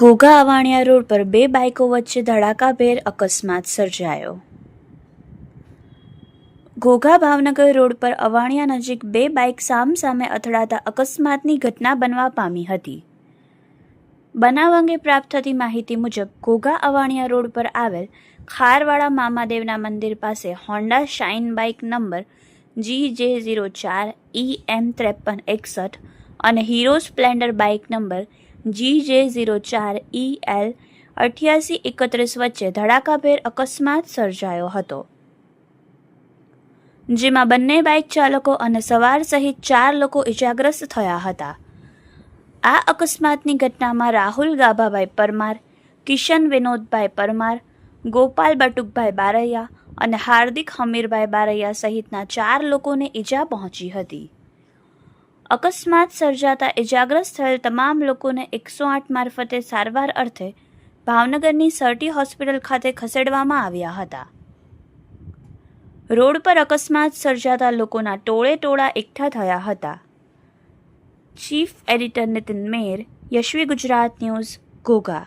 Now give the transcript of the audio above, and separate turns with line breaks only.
Ghogha Avaniya road પર બે બાઇકો વચ્ચે ધડાકાભેર અકસ્માત સર્જાયો. ઘોઘા ભાવનગર રોડ પર અવાણિયા નજીક બે બાઇક સામસામે અથડાતા અકસ્માતની ઘટના બનવા પામી હતી. બનાવ અંગે પ્રાપ્ત થતી માહિતી મુજબ, ઘોઘા અવાણિયા રોડ પર આવેલ ખારવાડા મામાદેવના મંદિર પાસે Honda Shine bike number G J zero ચાર ઈ એમ ત્રેપન એકસઠ અને Hero Splendor bike number G J zero ચાર ઈ એલ અઠ્યાસી એકત્રીસ વચ્ચે ધડાકાભેર અકસ્માત સર્જાયો હતો. જેમાં બંને બાઇક ચાલકો અને સવાર સહિત ચાર લોકો ઇજાગ્રસ્ત થયા હતા. આ અકસ્માતની ઘટનામાં રાહુલ ગાભાભાઈ પરમાર, કિશન વિનોદભાઈ પરમાર, ગોપાલ બટુકભાઈ બારૈયા અને હાર્દિક હમીરભાઈ બારૈયા સહિતના ચાર લોકોને ઈજા પહોંચી હતી. અકસ્માત સર્જાતા ઇજાગ્રસ્ત થયેલ તમામ લોકોને એકસો આઠ મારફતે સારવાર અર્થે ભાવનગરની સરટી હોસ્પિટલ ખાતે ખસેડવામાં આવ્યા હતા. રોડ પર અકસ્માત સર્જાતા લોકોના ટોળે ટોળા એકઠા થયા હતા. Chief editor Nitin Mer Yashvi Gujarat news Ghogha